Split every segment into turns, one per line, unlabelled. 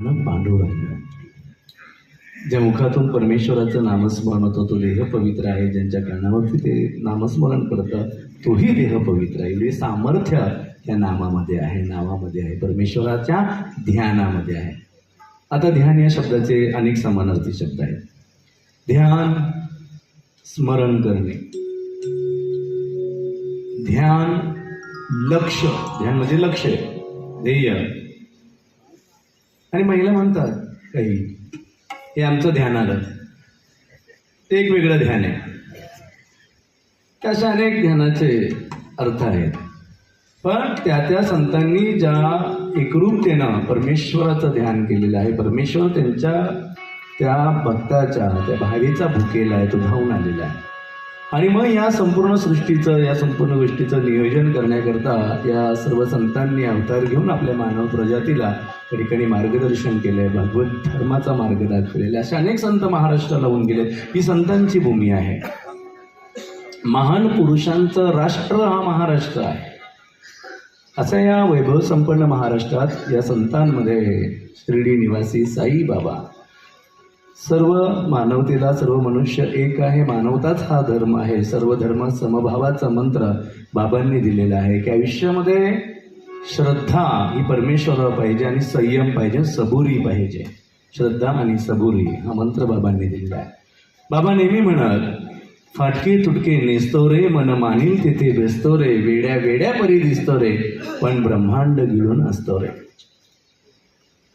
पांडुरंग. ज्या मुखातून परमेश्वराचं नामस्मरण होतं तो देह पवित्र आहे. ज्यांच्या कारणावरती ते नामस्मरण करतं तोही देह पवित्र आहे. एवढे सामर्थ्य त्या नामामध्ये आहे नावामध्ये आहे. परमेश्वराच्या ध्यानामध्ये आहे. आता ध्यान या शब्दाचे अनेक समानार्थी शब्द आहेत. ध्यान स्मरण करणे. ध्यान लक्ष. ध्यान म्हणजे लक्ष ध्येय. आणि महिला म्हणतात काही हे आमचं ध्यान आलं. ते एक वेगळं ध्यान आहे. अशा अनेक ध्यानाचे अर्थ आहेत. पण त्या त्या संतांनी ज्या एकरूपतेनं परमेश्वराचं ध्यान केलेलं आहे परमेश्वर त्यांच्या त्या भक्ताच्या त्या भावीचा भुकेला आहे तो धावून आलेला आहे. आणि मग या संपूर्ण सृष्टीचं या संपूर्ण गोष्टीचं नियोजन करण्याकरता या सर्व संतांनी अवतार घेऊन आपल्या मानव प्रजातीला त्या ठिकाणी मार्गदर्शन केलं आहे भागवत धर्माचा मार्ग दाखवलेला असे अनेक संत महाराष्ट्राला होऊन गेले ही संतांची भूमी आहे. महान पुरुषांचं राष्ट्र हा महाराष्ट्र आहे. असं या वैभव संपन्न महाराष्ट्रात या संतांमध्ये शिर्डी निवासी साई बाबा सर्व मानवतेला सर्व मनुष्य एक आहे. मानवताच हा धर्म आहे. सर्व धर्म समभावाचा मंत्र बाबांनी दिलेला आहे की आयुष्यामध्ये श्रद्धा ही परमेश्वरावर पाहिजे आणि संयम पाहिजे सबुरी पाहिजे. श्रद्धा आणि सबुरी हा मंत्र बाबांनी दिलेला आहे. बाबा नेहमी म्हणत फाटके तुटके नेसतो रे मन मानील तिथे बेसतो रे वेड्या वेड्या परी दिसतो रे पण ब्रह्मांड गिळून असतो रे.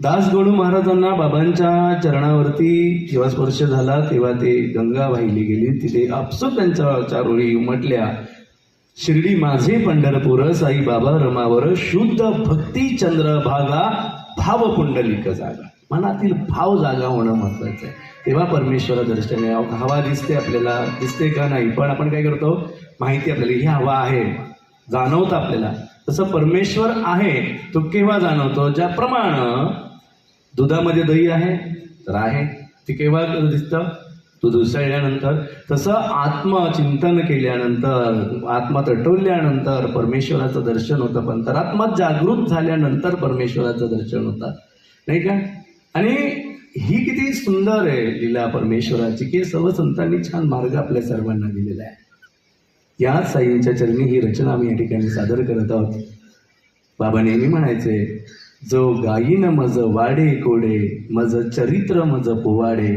दास महाराजांना बाबांच्या चरणावरती जेव्हा स्पर्श झाला तेव्हा ते गंगा वाहिली गेली. तिथे आपसूक त्यांच्या चारोळी उमटल्या. शिर्डी माझे पंढरपूर साई बाबा रमावर शुद्ध भक्ती चंद्र भागा भाव पुंडलिक जागा. मनातील भाव जागा होणं महत्वाचं आहे. तेव्हा परमेश्वर दर्शन हवा दिसते आपल्याला. दिसते का नाही? पण आपण काय करतो? माहिती आपल्याला ही हवा आहे. जाणवतं आपल्याला. तसं परमेश्वर आहे तो केव्हा जाणवतो? ज्याप्रमाणे दुधामध्ये दही आहे तर आहे. ते केव्हा दिसतं? दूध उसळल्यानंतर तसं आत्मचिंतन केल्यानंतर आत्मा तटवल्यानंतर परमेश्वराचं दर्शन होतं. पण तर आत्मा जागृत झाल्यानंतर परमेश्वराचं दर्शन होतं. नाही का? आणि ही किती सुंदर आहे लीला परमेश्वराची की सर्व संतांनी छान मार्ग आपल्या सर्वांना दिलेला आहे. या साईंच्या चरणी ही रचना आम्ही या ठिकाणी सादर करत आहोत. बाबा नेहमी म्हणायचे जो गायीन मज वाडे कोडे मज चरित्र मज पोवाडे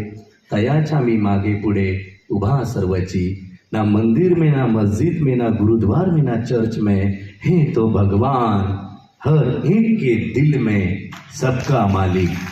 तयाच्या मी मागे पुढे उभा सर्वची. ना मंदिर में ना मस्जिद में ना गुरुद्वार में ना चर्च में है तो भगवान हर एक के दिल में सबका मालिक.